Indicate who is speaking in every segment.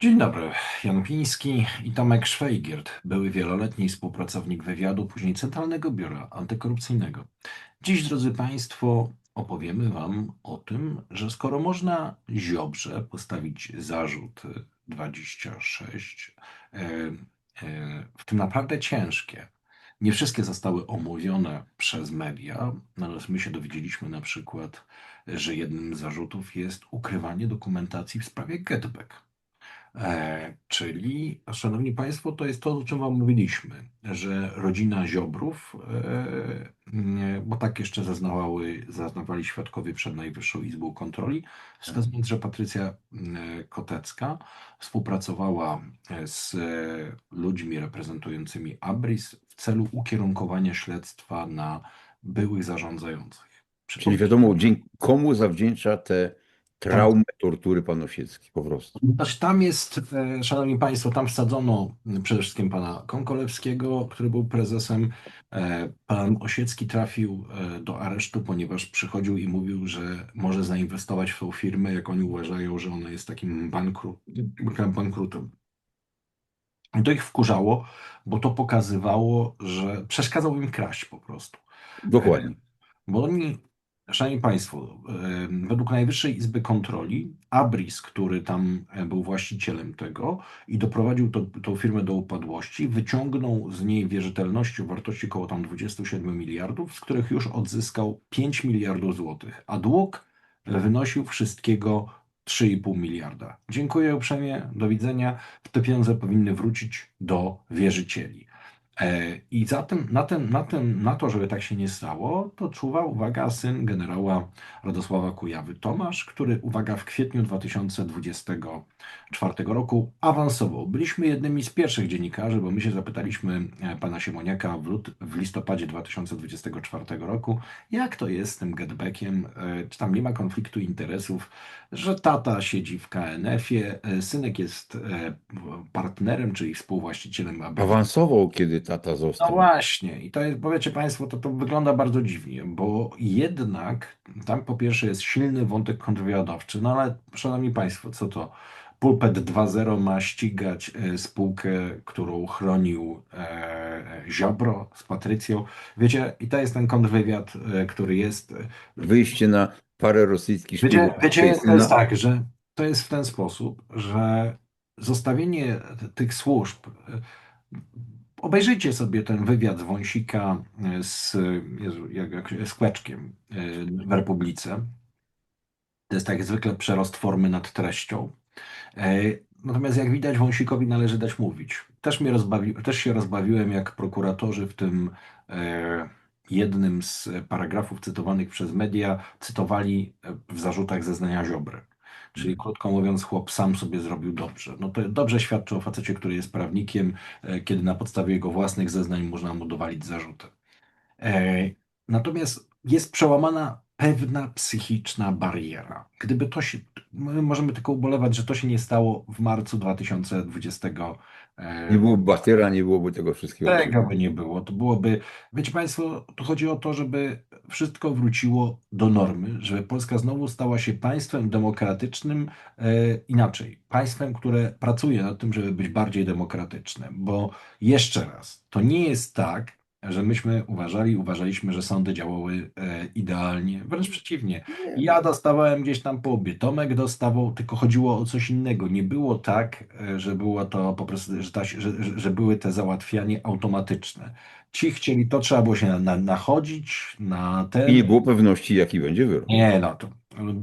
Speaker 1: Dzień dobry, Jan Piński i Tomek Szwajgiert, były wieloletni współpracownik wywiadu, później Centralnego Biura Antykorupcyjnego. Dziś, drodzy Państwo, opowiemy Wam o tym, że skoro można Ziobrze postawić zarzut 26, e, e, w tym naprawdę ciężkie, nie wszystkie zostały omówione przez media, natomiast my się dowiedzieliśmy na przykład, że jednym z zarzutów jest ukrywanie dokumentacji w sprawie Getback. E, czyli, szanowni państwo, to jest to, o czym wam mówiliśmy, że rodzina Ziobrów, e, bo tak jeszcze zeznawały, zeznawali świadkowie przed Najwyższą Izbą Kontroli, wskazując, że Patrycja e, Kotecka współpracowała z ludźmi reprezentującymi ABRIS w celu ukierunkowania śledztwa na byłych zarządzających.
Speaker 2: Czyli wiadomo, dzięki komu zawdzięcza te traumy, tortury pan Osiecki po prostu.
Speaker 1: Znaczy, tam jest, e, szanowni państwo, tam wsadzono przede wszystkim pana Konkolewskiego, który był prezesem. E, Pan Osiecki trafił e, do aresztu, ponieważ przychodził i mówił, że może zainwestować w tą firmę, jak oni uważają, że ona jest takim bankru, bankrutem. I to ich wkurzało, bo to pokazywało, że przeszkadzał im kraść po prostu.
Speaker 2: Dokładnie.
Speaker 1: Bo oni Szanowni Państwo, według Najwyższej Izby Kontroli, Abris, który tam e, był właścicielem tego i doprowadził to, tą firmę do upadłości, wyciągnął z niej wierzytelności o wartości około tam 27 miliardów, z których już odzyskał 5 miliardów złotych, a dług wynosił wszystkiego 3,5 miliarda. Dziękuję uprzejmie, do widzenia. Te pieniądze powinny wrócić do wierzycieli. E, I zatem na, ten, na, ten, na to, żeby tak się nie stało, to czuwa, uwaga, syn generała Radosława Kujawy Tomasz, który, uwaga, w kwietniu 2024 roku awansował. Byliśmy jednymi z pierwszych dziennikarzy, bo my się zapytaliśmy e, pana Siemoniaka w, lut, w listopadzie 2024 roku, jak to jest z tym getbackiem, e, czy tam nie ma konfliktu interesów, że tata siedzi w KNF-ie, synek jest partnerem, czyli współwłaścicielem ABW.
Speaker 2: Awansował, kiedy tata
Speaker 1: No
Speaker 2: został.
Speaker 1: właśnie, i to jest, powiecie Państwo, to, to wygląda bardzo dziwnie, bo jednak tam po pierwsze jest silny wątek kontrwywiadowczy, no ale szanowni Państwo, co to? Pulpet 2.0 ma ścigać e, spółkę, którą chronił e, Ziobro z Patrycją. Wiecie, i to jest ten kontrwywiad, e, który jest. e,
Speaker 2: Wyjście na parę rosyjskich
Speaker 1: Wiecie, wiecie jest, to jest tak, że to jest w ten sposób, że zostawienie tych służb. Obejrzyjcie sobie ten wywiad Wąsika e, z, Jezu, jak, z Kłeczkiem e, w Republice. To jest tak zwykle przerost formy nad treścią. E, Natomiast jak widać, Wąsikowi należy dać mówić. Też, mnie rozbawi, też się rozbawiłem, jak prokuratorzy w tym jednym z paragrafów cytowanych przez media cytowali w zarzutach zeznania Ziobry. Czyli krótko mówiąc, chłop sam sobie zrobił dobrze. No to dobrze świadczy o facecie, który jest prawnikiem, e, kiedy na podstawie jego własnych zeznań można mu dowalić zarzuty. E, Natomiast jest przełamana pewna psychiczna bariera. Gdyby to się, my możemy tylko ubolewać, że to się nie stało w marcu 2020. e,
Speaker 2: Nie byłoby Batyra, nie byłoby tego wszystkiego.
Speaker 1: tego by nie było. To byłoby, wiecie Państwo, to chodzi o to, żeby wszystko wróciło do normy, żeby Polska znowu stała się państwem demokratycznym, e, inaczej, państwem, które pracuje nad tym, żeby być bardziej demokratyczne. Bo jeszcze raz, to nie jest tak, że myśmy uważali, uważaliśmy, że sądy działały e, idealnie. Wręcz przeciwnie. Ja dostawałem gdzieś tam po obie, Tomek dostawał, tylko chodziło o coś innego. Nie było tak, e, że było to po prostu, że, ta, że, że- że były te załatwianie automatyczne. Ci chcieli, to trzeba było się na, na, nachodzić na ten.
Speaker 2: I nie było pewności, jaki będzie wyrok.
Speaker 1: Nie, no to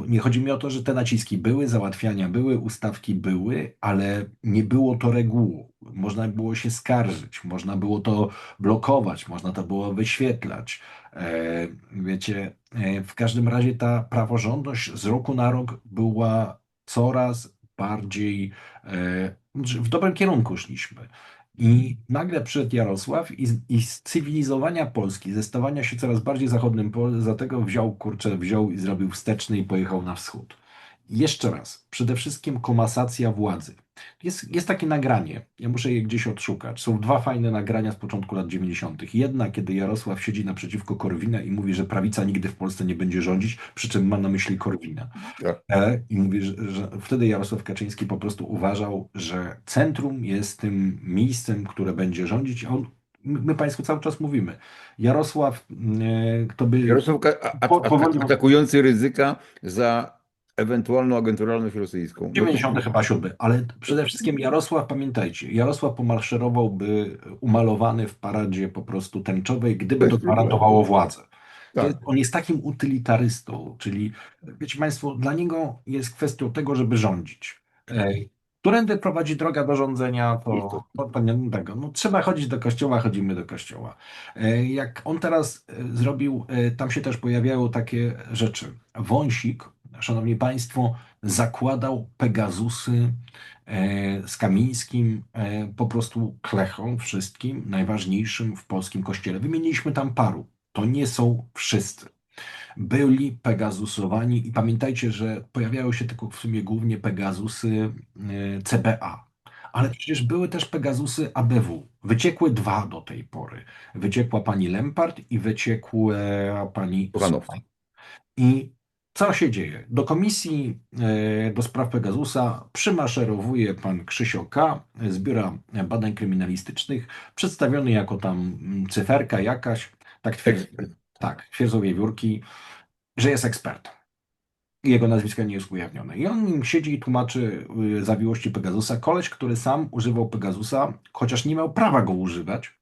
Speaker 1: nie chodzi mi o to, że te naciski były, załatwiania były, ustawki były, ale nie było to regułą. Można było się skarżyć, można było to blokować, można to było wyświetlać. E, wiecie, e, w każdym razie ta praworządność z roku na rok była coraz bardziej e, w dobrym kierunku szliśmy. I nagle przyszedł Jarosław i, i z cywilizowania Polski, ze stawania się coraz bardziej zachodnym, po- za tego wziął, kurczę, wziął i zrobił wsteczny i pojechał na wschód. Jeszcze raz, przede wszystkim komasacja władzy. Jest, jest takie nagranie, ja muszę je gdzieś odszukać. Są dwa fajne nagrania z początku lat 90. Jedna, kiedy Jarosław siedzi naprzeciwko Korwina i mówi, że prawica nigdy w Polsce nie będzie rządzić, przy czym ma na myśli Korwina.
Speaker 2: Tak.
Speaker 1: E, I mówi, że, że wtedy Jarosław Kaczyński po prostu uważał, że centrum jest tym miejscem, które będzie rządzić, a on, my, Państwu cały czas mówimy, Jarosław e, to by...
Speaker 2: Jarosław a- a-
Speaker 1: powoli-
Speaker 2: atakujący ryzyka za ewentualną agenturalność rosyjską.
Speaker 1: 90 chyba siódmy, ale przede wszystkim Jarosław, pamiętajcie, Jarosław pomaszerowałby umalowany w paradzie po prostu tęczowej, gdyby to
Speaker 2: Bez
Speaker 1: gwarantowało władzę.
Speaker 2: Tak.
Speaker 1: jest, on jest takim utylitarystą, czyli wiecie Państwo, dla niego jest kwestią tego, żeby rządzić. Ej, Którędy prowadzi droga do rządzenia, to, to, to nie tego. No, trzeba chodzić do kościoła, chodzimy do kościoła. Jak on teraz e, zrobił, e, tam się też pojawiają takie rzeczy. Wąsik, szanowni państwo, zakładał Pegazusy e, z Kamińskim, e, po prostu klechą wszystkim, najważniejszym w polskim kościele. Wymieniliśmy tam paru. To nie są wszyscy. Byli Pegazusowani i pamiętajcie, że pojawiają się tylko w sumie głównie Pegazusy e, CBA. Ale przecież były też Pegazusy ABW. Wyciekły dwa do tej pory. Wyciekła pani Lempart i wyciekła pani. Suchaj. I co się dzieje? Do komisji e, do spraw Pegasusa przymaszerowuje pan Krzysio K. z Biura Badań Kryminalistycznych, przedstawiony jako tam mm, cyferka jakaś, tak
Speaker 2: Ekspert.
Speaker 1: tak, twierdzą wiewiórki, że jest ekspertem. I Jego nazwisko nie jest ujawnione. I on im siedzi i tłumaczy y, zawiłości Pegasusa. Koleś, który sam używał Pegasusa, chociaż nie miał prawa go używać,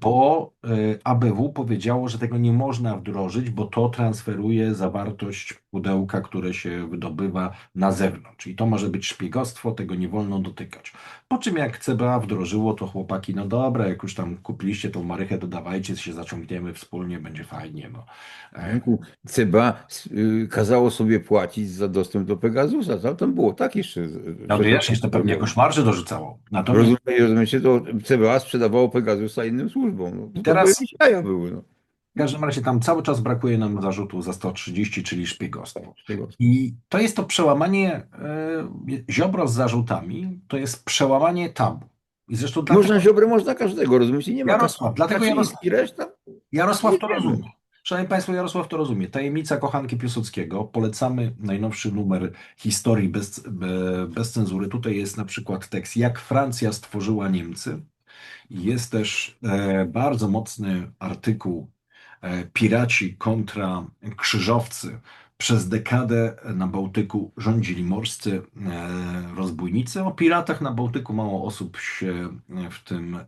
Speaker 1: bo y, ABW powiedziało, że tego nie można wdrożyć, bo to transferuje zawartość pudełka, które się wydobywa na zewnątrz. I to może być szpiegostwo, tego nie wolno dotykać. Po czym jak CBA wdrożyło, to chłopaki, no dobra, jak już tam kupiliście tą marychę, dodawajcie, się zaciągniemy wspólnie, będzie fajnie. No. E,
Speaker 2: CBA y, kazało sobie płacić za dostęp do Pegasusa. Tam, tam było tak jeszcze.
Speaker 1: No wiesz, jeszcze pewnie jakoś marży dorzucało. Natomiast
Speaker 2: Rozumiecie, rozumiecie, to CBA sprzedawało Pegasusa innym służbom. No,
Speaker 1: I teraz-
Speaker 2: były jaja były. No.
Speaker 1: w każdym razie tam cały czas brakuje nam zarzutu za 130, czyli szpiegostwo.
Speaker 2: Z tego-
Speaker 1: I to jest to przełamanie, e, Ziobro z zarzutami, to jest przełamanie tabu. I zresztą dlatego,
Speaker 2: Można Ziobrę, można każdego, rozumiecie? Nie ma
Speaker 1: Jarosław, dlatego
Speaker 2: Kaczyński, reszta.
Speaker 1: Jarosław to rozumie. Szanowni Państwo, Jarosław to rozumie. Tajemnica kochanki Piłsudskiego. Polecamy najnowszy numer historii bez, be- bez cenzury. Tutaj jest na przykład tekst, jak Francja stworzyła Niemcy. Jest też e, bardzo mocny artykuł e, Piraci kontra krzyżowcy. Przez dekadę na Bałtyku rządzili morscy e, rozbójnicy. O piratach na Bałtyku mało osób się w tym,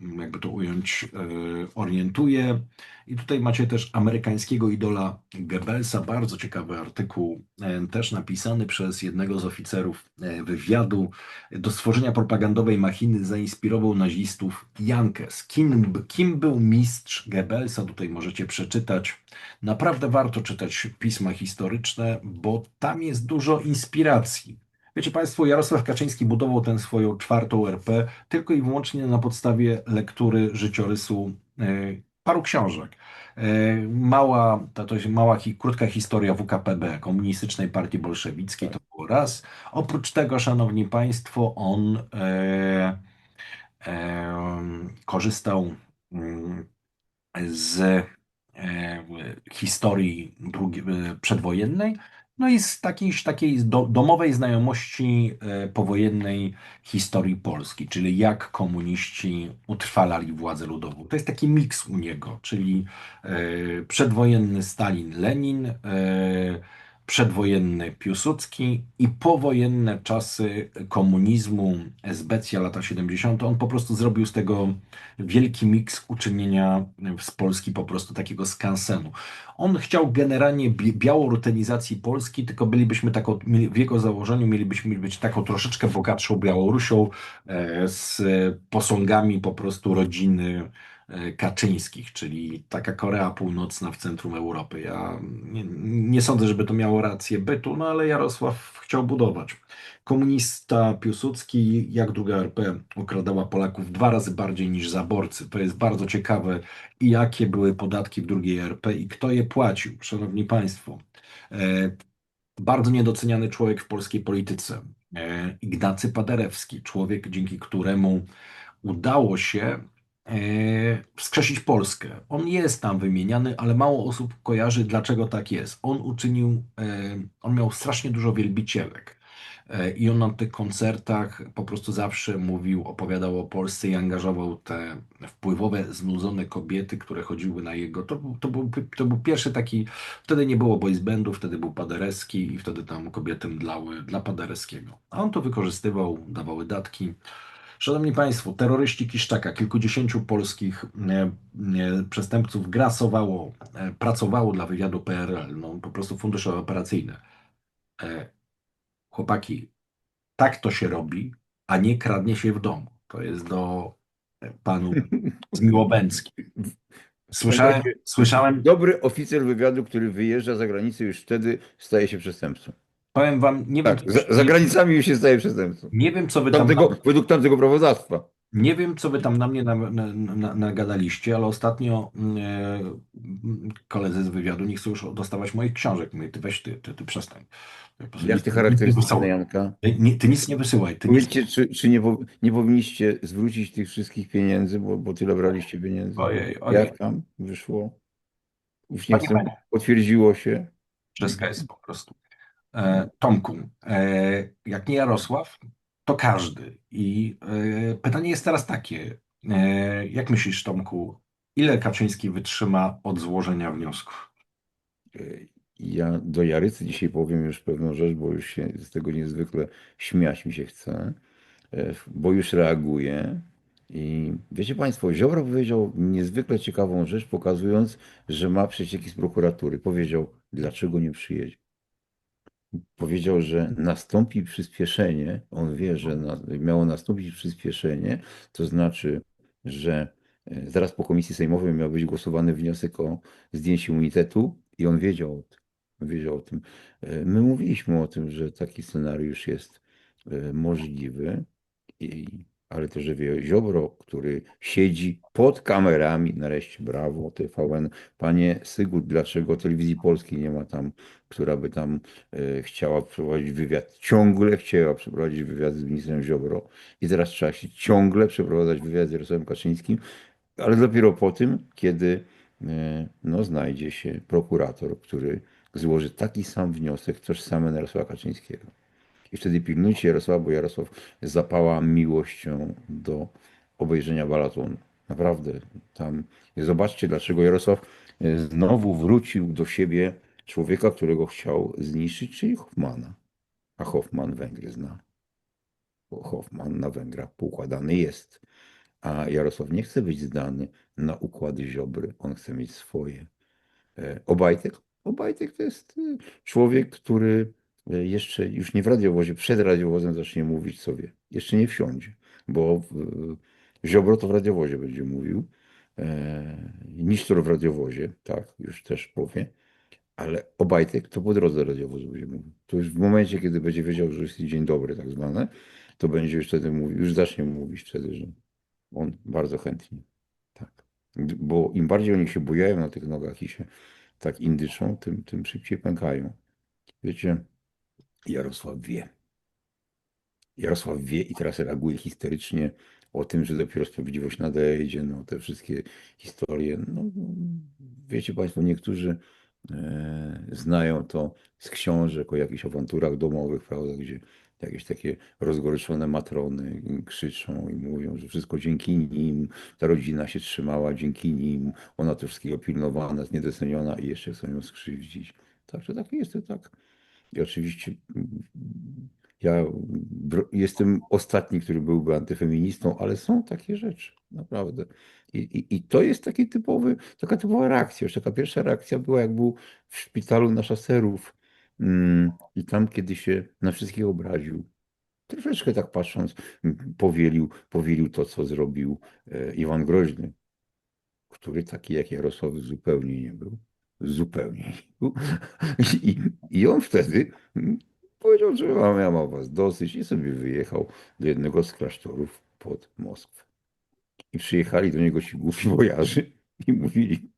Speaker 1: jakby to ująć, e, orientuje. I tutaj macie też amerykańskiego idola Goebbelsa, bardzo ciekawy artykuł, e, też napisany przez jednego z oficerów e, wywiadu. Do stworzenia propagandowej machiny zainspirował nazistów Jankes. Kim, kim był mistrz Goebbelsa? Tutaj możecie przeczytać. Naprawdę warto czytać pisma historyczne, bo tam jest dużo inspiracji. Wiecie Państwo, Jarosław Kaczyński budował tę swoją czwartą RP tylko i wyłącznie na podstawie lektury życiorysu e, paru książek. E, Mała, to jest mała, krótka historia WKPB, Komunistycznej Partii Bolszewickiej, to było raz. Oprócz tego, Szanowni Państwo, on e, e, korzystał mm, z e, historii drugi, e, przedwojennej, no i z takiej, do, domowej znajomości e, powojennej historii Polski, czyli jak komuniści utrwalali władzę ludową. To jest taki miks u niego, czyli e, przedwojenny Stalin, Lenin, e, przedwojenny Piłsudski i powojenne czasy komunizmu, SBC, lata 70. On po prostu zrobił z tego wielki miks uczynienia z Polski po prostu takiego skansenu. On chciał generalnie bi- białą rutynizacji Polski, tylko bylibyśmy taką, w jego założeniu mielibyśmy być taką troszeczkę bogatszą Białorusią e, z posągami po prostu rodziny Kaczyńskich, czyli taka Korea Północna w centrum Europy. Ja nie, nie sądzę, żeby to miało rację bytu, no ale Jarosław chciał budować. Komunista Piłsudski, jak druga RP, okradała Polaków dwa razy bardziej niż zaborcy. To jest bardzo ciekawe, i jakie były podatki w drugiej RP i kto je płacił, szanowni państwo. E, bardzo niedoceniany człowiek w polskiej polityce. e, Ignacy Paderewski, człowiek, dzięki któremu udało się e, wskrzesić Polskę. On jest tam wymieniany, ale mało osób kojarzy, dlaczego tak jest. On uczynił, e, on miał strasznie dużo wielbicielek. E, I on na tych koncertach po prostu zawsze mówił, opowiadał o Polsce i angażował te wpływowe, znudzone kobiety, które chodziły na jego. To, to, był, to był pierwszy taki. Wtedy nie było boys wtedy był Paderewski i wtedy tam kobiety mdlały dla Paderewskiego. A on to wykorzystywał, dawały datki. Szanowni Państwo, terroryści Kiszczaka, kilkudziesięciu polskich e, e, przestępców grasowało, e, pracowało dla wywiadu PRL, no po prostu fundusze operacyjne. Chłopaki, tak to się robi, a nie kradnie się w domu. To jest do panu z Miłobęcki. Słyszałem, słyszałem,
Speaker 2: Dobry oficer wywiadu, który wyjeżdża za granicę, już wtedy staje się przestępcą.
Speaker 1: Powiem wam, nie
Speaker 2: Tak,
Speaker 1: wiem,
Speaker 2: za, za granicami już się staje przestępcą.
Speaker 1: nie wiem, co wy tam
Speaker 2: Tamtego, według tamtego prawodawstwa.
Speaker 1: Nie wiem, co wy tam na mnie na, na, na, nagadaliście, ale ostatnio e, koledzy z wywiadu nie chcą już dostawać moich książek. Mówię, ty weź ty, ty, ty przestań.
Speaker 2: Jak charakterystyczne
Speaker 1: wysyłaj.
Speaker 2: Janka?
Speaker 1: Ty, nie, ty nic nie wysyłaj. Ty nic...
Speaker 2: Czy, czy nie, nie powinniście zwrócić tych wszystkich pieniędzy, bo, bo tyle braliście pieniędzy.
Speaker 1: Ojej, ojej.
Speaker 2: Jak tam wyszło? Już nie chcę, potwierdziło się.
Speaker 1: Wszystko jest po prostu. E, Tomku, e, jak nie Jarosław, to każdy. I e, pytanie jest teraz takie. Jak myślisz, Tomku, ile Kaczyński wytrzyma od złożenia wniosku?
Speaker 2: Ja do Jarycy dzisiaj powiem już pewną rzecz, bo już się z tego niezwykle śmiać mi się chce, bo już reaguje. I wiecie Państwo, Ziobro powiedział niezwykle ciekawą rzecz, pokazując, że ma przecieki z prokuratury. Powiedział, dlaczego nie przyjedzie. Powiedział, że nastąpi przyspieszenie. On wie, że miało nastąpić przyspieszenie, to znaczy, że e, zaraz po komisji sejmowej miał być głosowany wniosek o zdjęcie immunitetu i on wiedział. Wiedział o tym. E, My mówiliśmy o tym, że taki scenariusz jest e, możliwy, i, ale też, Ziobro, który siedzi pod kamerami, nareszcie brawo, TVN. Panie Sygut, dlaczego telewizji polskiej nie ma tam, która by tam e, chciała przeprowadzić wywiad? Ciągle chciała przeprowadzić wywiad z ministrem Ziobro i teraz trzeba się ciągle przeprowadzać wywiad z Jarosławem Kaczyńskim, ale dopiero po tym, kiedy e, no, znajdzie się prokurator, który złoży taki sam wniosek tożsamy Jarosława Kaczyńskiego. I wtedy pilnujcie Jarosława, bo Jarosław zapała miłością do obejrzenia balatonu. Naprawdę tam. Zobaczcie, dlaczego Jarosław e, znowu wrócił do siebie człowieka, którego chciał zniszczyć, czyli Hoffmana. A Hoffman Węgry zna. Bo Hoffman na Węgrach poukładany jest. A Jarosław nie chce być zdany na układy Ziobry. On chce mieć swoje. E, Obajtek? Obajtek to jest e, człowiek, który jeszcze już nie w radiowozie, przed radiowozem zacznie mówić sobie. Jeszcze nie wsiądzie, bo w- Ziobro to w radiowozie będzie mówił. E, Nisztor w radiowozie, tak, już też powie. Ale Obajtek to po drodze radiowozu będzie mówił. To już w momencie, kiedy będzie wiedział, że jest dzień dobry, tak zwane, to będzie już wtedy mówił, już zacznie mówić wtedy, że on bardzo chętnie. Tak. Bo im bardziej oni się bujają na tych nogach i się tak indyczą, tym, tym szybciej pękają. Wiecie, Jarosław wie. Jarosław wie i teraz reaguje histerycznie o tym, że dopiero sprawiedliwość nadejdzie, no te wszystkie historie. No, wiecie Państwo, niektórzy e, znają to z książek o jakichś awanturach domowych, prawda, gdzie jakieś takie rozgoryczone matrony krzyczą i mówią, że wszystko dzięki nim, ta rodzina się trzymała dzięki nim, ona to wszystkiego pilnowana, jest niedoceniona i jeszcze chcą ją skrzywdzić. Także tak jest, to tak. I oczywiście mm, ja jestem ostatni, który byłby antyfeministą, ale są takie rzeczy, naprawdę. I, i, I to jest taki typowy, taka typowa reakcja. Już taka pierwsza reakcja była, jak był w szpitalu na szaserów mm, i tam, kiedy się na wszystkich obraził. Troszeczkę tak patrząc, powielił, powielił to, co zrobił e, Iwan Groźny, który taki jak Jarosław zupełnie nie był. Zupełnie. I, i on wtedy mm, powiedział, że mam, ja mam was dosyć i sobie wyjechał do jednego z klasztorów pod Moskwę. I przyjechali do niego ci głupi wojarzy i mówili,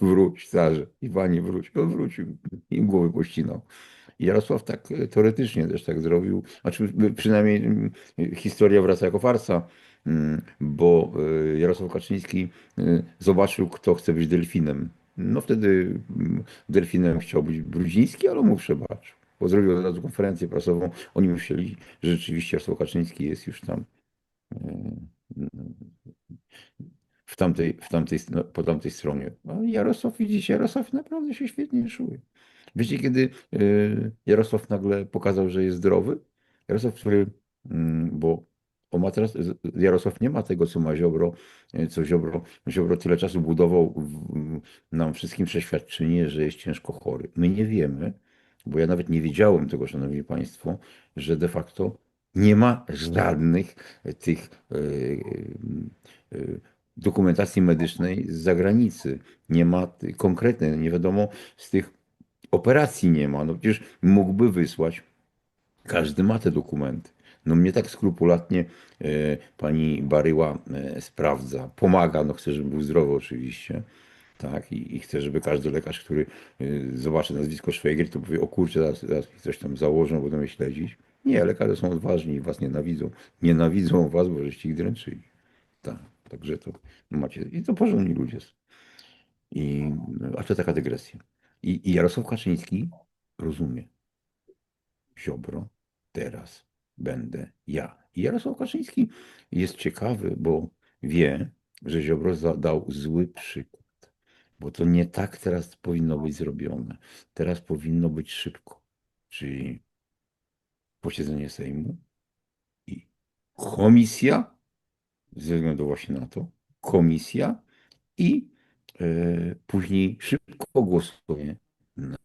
Speaker 2: wróć, carze, Iwanie, wróć. On wrócił i głowy pościnał. Jarosław tak e, teoretycznie też tak zrobił, znaczy przynajmniej mm, historia wraca jako farsa, mm, bo e, Jarosław Kaczyński e, zobaczył, kto chce być delfinem. No wtedy mm, delfinem chciał być Brudziński, ale mu przebaczył. Bo zrobił od razu konferencję prasową. Oni myśleli, że rzeczywiście Jarosław Kaczyński jest już tam e, w tamtej, w tamtej, no, po tamtej stronie. A Jarosław, widzicie, Jarosław naprawdę się świetnie czuje. Wiecie, kiedy y, Jarosław nagle pokazał, że jest zdrowy? Jarosław, który, mm, bo on ma teraz, Jarosław nie ma tego, co ma Ziobro, y, co Ziobro, Ziobro tyle czasu budował nam wszystkim przeświadczenie, że jest ciężko chory. My nie wiemy, bo ja nawet nie wiedziałem tego, szanowni państwo, że de facto nie ma żadnych tych y, y, dokumentacji medycznej z zagranicy. Nie ma konkretnej, nie wiadomo z tych operacji nie ma. No przecież mógłby wysłać. Każdy ma te dokumenty. No mnie tak skrupulatnie e, pani Baryła e, sprawdza, pomaga, no chcę, żeby był zdrowy oczywiście. Tak, i, i chcę, żeby każdy lekarz, który y, zobaczy nazwisko Szwajger, to powie, o kurczę, zaraz, zaraz coś tam założą, będą mnie śledzić. Nie, lekarze są odważni i was nienawidzą. Nienawidzą was, bo żeście ich dręczyli. Tak, także to no macie, i to porządni ludzie. I, a to taka dygresja. I, I Jarosław Kaczyński rozumie. Ziobro, teraz będę ja. I Jarosław Kaczyński jest ciekawy, bo wie, że Ziobro za- dał zły przykład. Bo to nie tak teraz powinno być zrobione. Teraz powinno być szybko. Czyli posiedzenie Sejmu i komisja, ze względu właśnie na to, komisja i e, później szybko głosowanie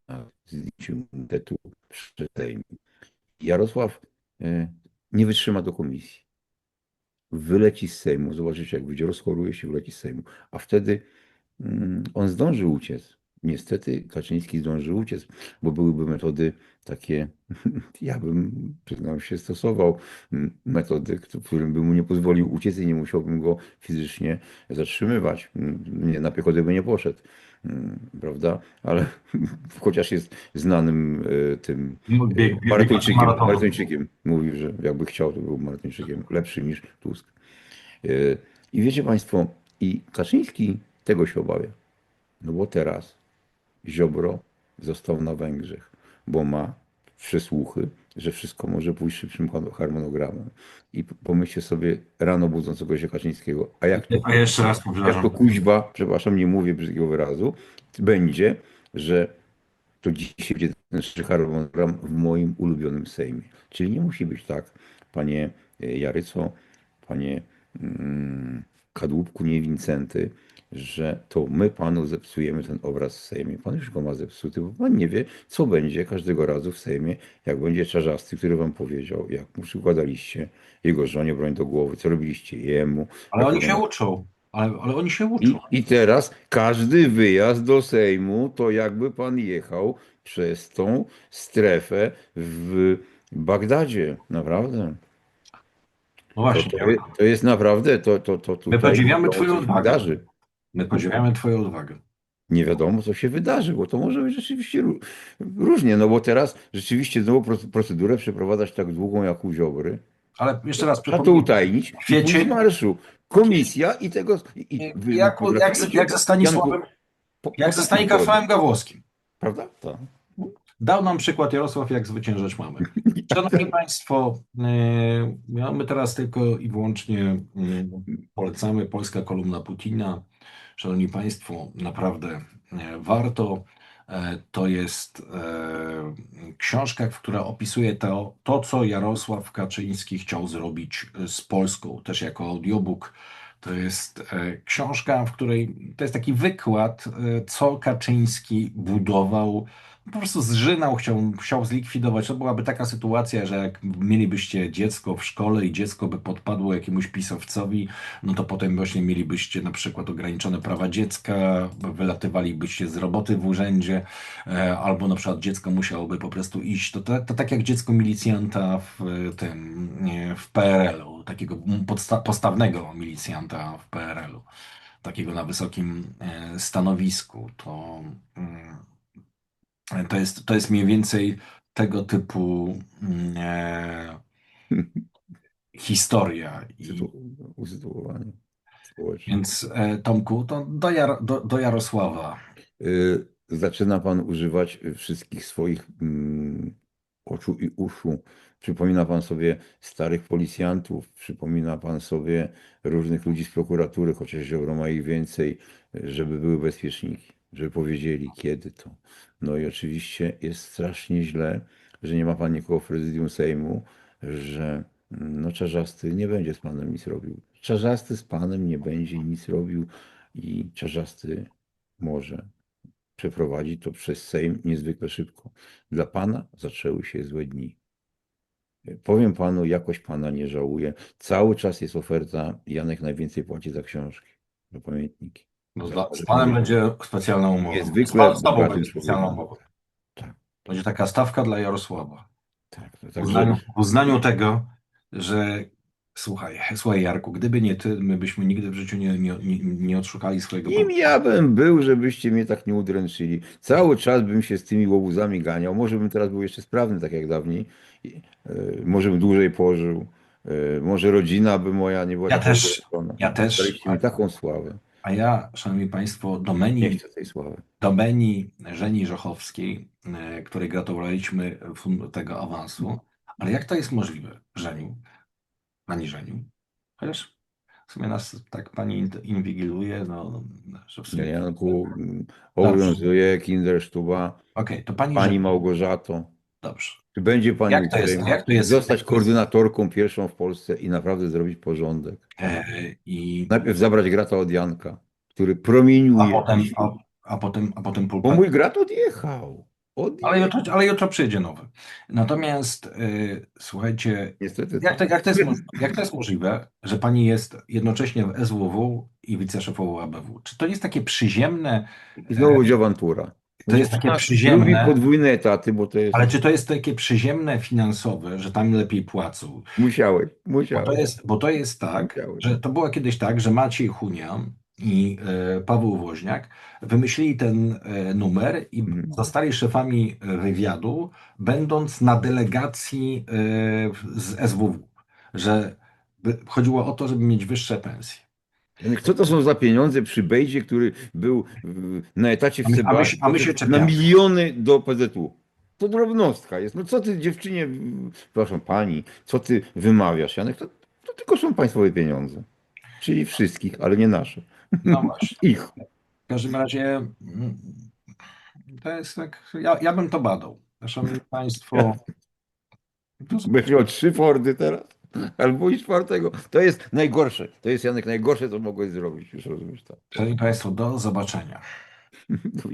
Speaker 2: na zdjęcie immunitetu przy Sejmie. Jarosław e, nie wytrzyma do komisji. Wyleci z Sejmu, zobaczycie jak wyjdzie, rozchoruje się, wyleci z Sejmu. A wtedy mm, on zdąży uciec. Niestety Kaczyński zdąży uciec, bo byłyby metody takie, ja bym, przyznam się, stosował metody, któ- którym bym mu nie pozwolił uciec i nie musiałbym go fizycznie zatrzymywać. Na piechotę by nie poszedł, prawda? Ale chociaż jest znanym e, tym
Speaker 1: Bieg- bieg-
Speaker 2: Maratończykiem,
Speaker 1: maratonu.
Speaker 2: maratończykiem. Mówił, że jakby chciał, to był maratończykiem lepszy niż Tusk. E, I wiecie Państwo, i Kaczyński tego się obawia. No bo teraz Ziobro został na Węgrzech, bo ma przesłuchy, że wszystko może pójść szybszym harmonogramem. I pomyślcie sobie rano budzącego się Kaczyńskiego, a jak to,
Speaker 1: A jeszcze raz
Speaker 2: jak to kuźba, przepraszam, nie mówię brzydkiego wyrazu, będzie, że to dzisiaj będzie ten harmonogram w moim ulubionym Sejmie. Czyli nie musi być tak, panie e, Jaryco, panie mm, Kadłubku, nie Wincenty, że to my panu zepsujemy ten obraz w Sejmie. Pan już go ma zepsuty, bo pan nie wie, co będzie każdego razu w Sejmie, jak będzie czarzasty, który wam powiedział, jak mu przykładaliście jego żonie broń do głowy, co robiliście jemu.
Speaker 1: Ale
Speaker 2: jak
Speaker 1: oni się
Speaker 2: on-
Speaker 1: uczą. Ale, ale oni się
Speaker 2: i,
Speaker 1: uczą.
Speaker 2: I teraz każdy wyjazd do Sejmu to jakby pan jechał przez tą strefę w Bagdadzie. Naprawdę.
Speaker 1: No
Speaker 2: To,
Speaker 1: właśnie.
Speaker 2: to, je- to jest naprawdę, to, to, to tutaj
Speaker 1: podziwiamy
Speaker 2: to
Speaker 1: twoją odwagę. My podziwiamy Twoją odwagę.
Speaker 2: Nie wiadomo, co się wydarzy, bo to może być rzeczywiście ró- różnie, no bo teraz rzeczywiście znowu proc- procedurę przeprowadzać tak długą jak u Ziobry.
Speaker 1: Ale jeszcze raz
Speaker 2: Trzeba to
Speaker 1: przypomnę.
Speaker 2: utajnić.
Speaker 1: W
Speaker 2: pójść z marszu. Komisja i tego... I,
Speaker 1: Jak, jak, jak, jak ze Stanisławem, jak ze Stanisławem Gawłowskim.
Speaker 2: Prawda? Tak.
Speaker 1: Dał nam przykład Jarosław, jak zwyciężać mamy. Szanowni Państwo, e, my teraz tylko i wyłącznie e, polecamy Polska kolumna Putina. Szanowni Państwo, naprawdę e, warto. E, To jest e, książka, która opisuje to, to, co Jarosław Kaczyński chciał zrobić z Polską, też jako audiobook. To jest e, książka, w której to jest taki wykład, co Kaczyński budował po prostu zżynał, chciał, chciał zlikwidować. To byłaby taka sytuacja, że jak mielibyście dziecko w szkole i dziecko by podpadło jakiemuś pisowcowi, no to potem właśnie mielibyście na przykład ograniczone prawa dziecka, wylatywalibyście z roboty w urzędzie, e, albo na przykład dziecko musiałoby po prostu iść. To, to, to tak jak dziecko milicjanta w e, tym, nie, w PRL-u, takiego podsta- postawnego milicjanta w PRL-u, takiego na wysokim e, stanowisku. To. mm, to jest, to jest mniej więcej tego typu mm, e, historia. I,
Speaker 2: Usytu- Usytuowanie społeczne.
Speaker 1: więc e, Tomku, to do, Jar, do, do Jarosława.
Speaker 2: Y, Zaczyna pan używać wszystkich swoich mm, oczu i uszu. Przypomina pan sobie starych policjantów, przypomina pan sobie różnych ludzi z prokuratury, chociaż Ziobro ma ich więcej, żeby były bezpieczniki, żeby powiedzieli kiedy to. No i oczywiście jest strasznie źle, że nie ma pan nikogo w prezydium Sejmu, że no Czarzasty nie będzie z panem nic robił. Czarzasty z panem nie będzie nic robił i Czarzasty może przeprowadzić to przez Sejm niezwykle szybko. Dla Pana zaczęły się złe dni. Powiem Panu, jakoś Pana nie żałuję. Cały czas jest oferta, Janek najwięcej płaci za książki, za pamiętniki.
Speaker 1: No, dla, z panem będzie specjalna umowa.
Speaker 2: Niezwykle
Speaker 1: z, z tobą
Speaker 2: bogatym
Speaker 1: będzie specjalna umowa.
Speaker 2: Tak.
Speaker 1: Będzie taka stawka dla Jarosława.
Speaker 2: Tak, to
Speaker 1: W uznaniu, w uznaniu tego, że słuchaj, słuchaj Jarku, gdyby nie ty, my byśmy nigdy w życiu nie, nie, nie, odszukali swojego
Speaker 2: kim ja bym był, żebyście mnie tak nie udręczyli? Cały czas bym się z tymi łobuzami ganiał. Może bym teraz był jeszcze sprawny, tak jak dawniej. E, Może bym dłużej pożył. E, Może rodzina by moja nie była
Speaker 1: Ja
Speaker 2: taka
Speaker 1: też, ja też.
Speaker 2: Daliście mi taką sławę.
Speaker 1: A ja, szanowni państwo,
Speaker 2: chcę tej sławy.
Speaker 1: domeni Żeni Żochowskiej, e, której gratulowaliśmy tego awansu, ale jak to jest możliwe, Żeniu, pani Żeniu? Chociaż w sumie nas tak pani in- inwigiluje, no, że w sumie...
Speaker 2: Janku, mm, obowiązuje Kindersztuba,
Speaker 1: Okej, to pani,
Speaker 2: pani Małgorzato.
Speaker 1: dobrze.
Speaker 2: Czy będzie pani
Speaker 1: Jak to jest- jak to jest-
Speaker 2: zostać
Speaker 1: to jest-
Speaker 2: koordynatorką pierwszą w Polsce i naprawdę zrobić porządek?
Speaker 1: E, I
Speaker 2: Najpierw zabrać grata od Janka, który
Speaker 1: a
Speaker 2: promieniuje.
Speaker 1: potem, a, a potem, a potem
Speaker 2: Bo
Speaker 1: pulpa.
Speaker 2: mój grat odjechał. odjechał.
Speaker 1: Ale jutro, ale jutro przyjedzie nowy. Natomiast y, słuchajcie,
Speaker 2: Niestety
Speaker 1: jak to,
Speaker 2: tak.
Speaker 1: jak, to jest, jak to jest możliwe, że pani jest jednocześnie w SWW i wiceszefową ABW? Czy to jest takie przyziemne,
Speaker 2: I znowu będzie awantura.
Speaker 1: To jest takie przyziemne,
Speaker 2: Lubi podwójne etaty, bo to jest...
Speaker 1: ale czy to jest takie przyziemne finansowe, że tam lepiej płacą?
Speaker 2: Musiałeś,
Speaker 1: Bo
Speaker 2: musiałeś.
Speaker 1: to jest, bo to jest tak,
Speaker 2: Musiałeś.
Speaker 1: że to było kiedyś tak, że Maciej Hunia i e, Paweł Woźniak wymyślili ten e, numer i
Speaker 2: Mhm.
Speaker 1: zostali szefami wywiadu, będąc na delegacji e, z SWW, że chodziło o to, żeby mieć wyższe pensje.
Speaker 2: Co to są za pieniądze przy Bejdzie, który był na etacie
Speaker 1: A my-
Speaker 2: w
Speaker 1: a
Speaker 2: CBA
Speaker 1: my się- a my
Speaker 2: na miliony do PZU? To drobnostka jest. No co ty dziewczynie, przepraszam pani, co ty wymawiasz, Janek? To, to tylko są państwowe pieniądze. Czyli wszystkich, ale nie nasze.
Speaker 1: No właśnie.
Speaker 2: Ich.
Speaker 1: W każdym razie mm, to jest tak, ja, ja bym to badał. Szanowni Państwo, to
Speaker 2: Będziesz miał trzy Fordy teraz. Albo i czwartego. To jest najgorsze. To jest Janek najgorsze, co mogłeś zrobić. Już rozumiesz tak.
Speaker 1: Szanowni Państwo, do zobaczenia.
Speaker 2: Do